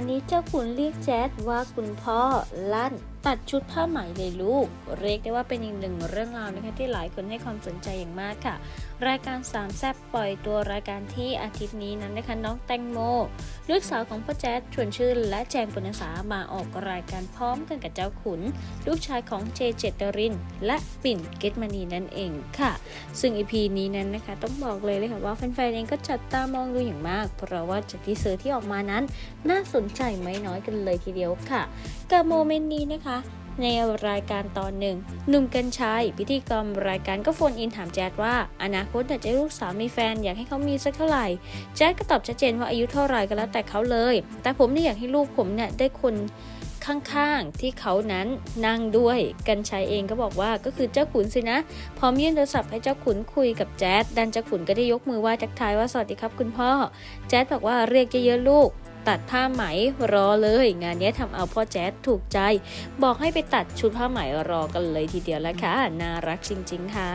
านนี้เจ้าขุนเรียกแจ๊ดว่าคุณพ่อลั่น ตัดชุดผ้าไหมเลยลูก เรียกได้ว่าเป็นอีกหนึ่งเรื่องราวนะคะที่หลายคนให้ความสนใจอย่างมากค่ะ รายการสามแซบปล่อยตัวรายการที่อาทิตย์นี้นั้นนะคะน้องแตงโมลูกสาวของพ่อแจ๊ดชวนชื่น และแจงปุณสามาออกรายการพร้อมกันกับเจ้าขุน ลูกชายของเจเจตริน และปิ่นเกตมณีนั่นเองค่ะ ซึ่งอีพีนี้นั้นนะคะต้องบอกเลยเลยค่ะว่าแฟนๆเองก็จัดตามองดูอย่างมาก เพราะว่าจากทีเซอร์ที่ออกมานั้น น่าสนใจไม่น้อยกันเลยทีเดียวค่ะกับโมเมนต์นี้นะคะในรายการตอนหนึ่งหนุ่มกัญชัย พิธีกรรายการก็โฟนอินถามแจ๊ดว่า อนาคตอยากจะลูกสาวมีแฟนอยากให้เขามีสักเท่าไหร่ แจ๊ดก็ตอบชัดเจนว่าอายุเท่าไหร่ก็แล้วแต่เขาเลย แต่ผมเนี่ยอยากให้ลูกผมเนี่ยได้คนข้างๆ ที่เขานั้นนั่งด้วย กัญชัยเองก็บอกว่าก็คือเจ้าขุนสินะ พร้อมยื่นโทรศัพท์ให้เจ้าขุนคุยกับแจ๊ดดันเจ้าขุนก็ได้ยกมือไหว้ทักทายว่าสวัสดีครับคุณพ่อ แจ๊ดบอกว่าเรียกเยอะๆลูก ตัดผ้าไหมรอเลย งานนี้ทำเอาพ่อแจ๊ดถูกใจ บอกให้ไปตัดชุดผ้าไหมรอกันเลยทีเดียวแล้วค่ะ น่ารักจริง ๆ ค่ะ